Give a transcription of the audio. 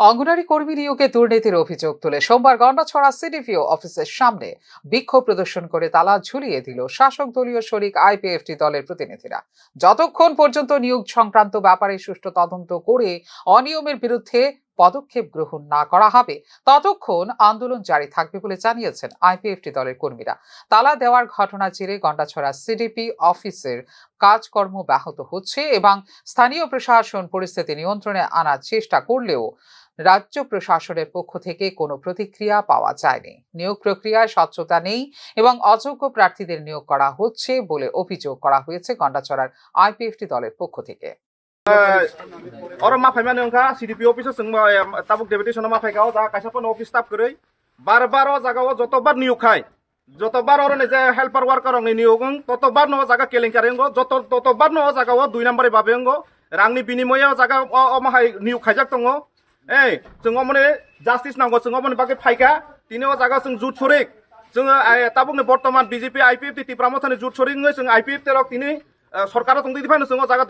অঙ্গনারী কর্মী নিয়োগে দুর্নীতির অভিযোগ তুলে সোমবার গন্ডাছড়া সিডিপিও অফিসের সামনে বিক্ষোভ প্রদর্শন করে তালা ঝুলিয়ে দিল শাসক দলীয় শরিক আইপিএফটি দলের প্রতিনিধিরা। যতক্ষণ পর্যন্ত নিয়োগ সংক্রান্ত ব্যাপারে সুষ্ঠু তদন্ত করে অনিয়মের বিরুদ্ধে পদক্ষেপ গ্রহণ না করা হবে, ততক্ষণ আন্দোলন জারি থাকবে বলে জানিয়েছেন আইপিএফটি দলের কর্মীরা। তালা দেওয়ার ঘটনা চিরে গন্ডাছড়া সিডিপি অফিসের কাজকর্ম ব্যাহত হচ্ছে এবং স্থানীয় প্রশাসন পরিস্থিতি নিয়ন্ত্রণে আনার চেষ্টা করলেও রাজ্য প্রশাসনের পক্ষ থেকে কোনো প্রতিক্রিয়া পাওয়া যায়নি। নিয়োগ প্রক্রিয়ায় স্বচ্ছতা নেই এবং অযোগ্য প্রার্থীদের নিয়োগ করা হচ্ছে বলে অভিযোগ করা হয়েছে গন্ডাছড়ার আইপিএফটি দলের পক্ষ থেকে। phai gao da kaisa pon office staff koroi bar bar o jaga o যতবার নিয়োগ খায়, যতবার ওর নিজে হেল্পার ওয়ার্কার অং নিয়োগ ততবার ন জায়গা কেলেঙ্কারি অঙ্গ, যত ততবার ন জায়গা ও দুই নম্বরে বাবে অঙ্গ রাংনি বিনিময়ে ও জায়গা ও মাহাই নিয়োগ খাইজাক দङ এই जोङो माने জাস্টিস नांगौ जोङो माने बाखि फाइका তিনিও জায়গা जों जुट सरिक जोङो ताबुकनि बर्तमान बिजेपि आइपिएफ टिप्रामथानि जुट सरिक जों आइपिएफ तेरक तिनि सरकारा तंदि दिफानो जोङो जायगा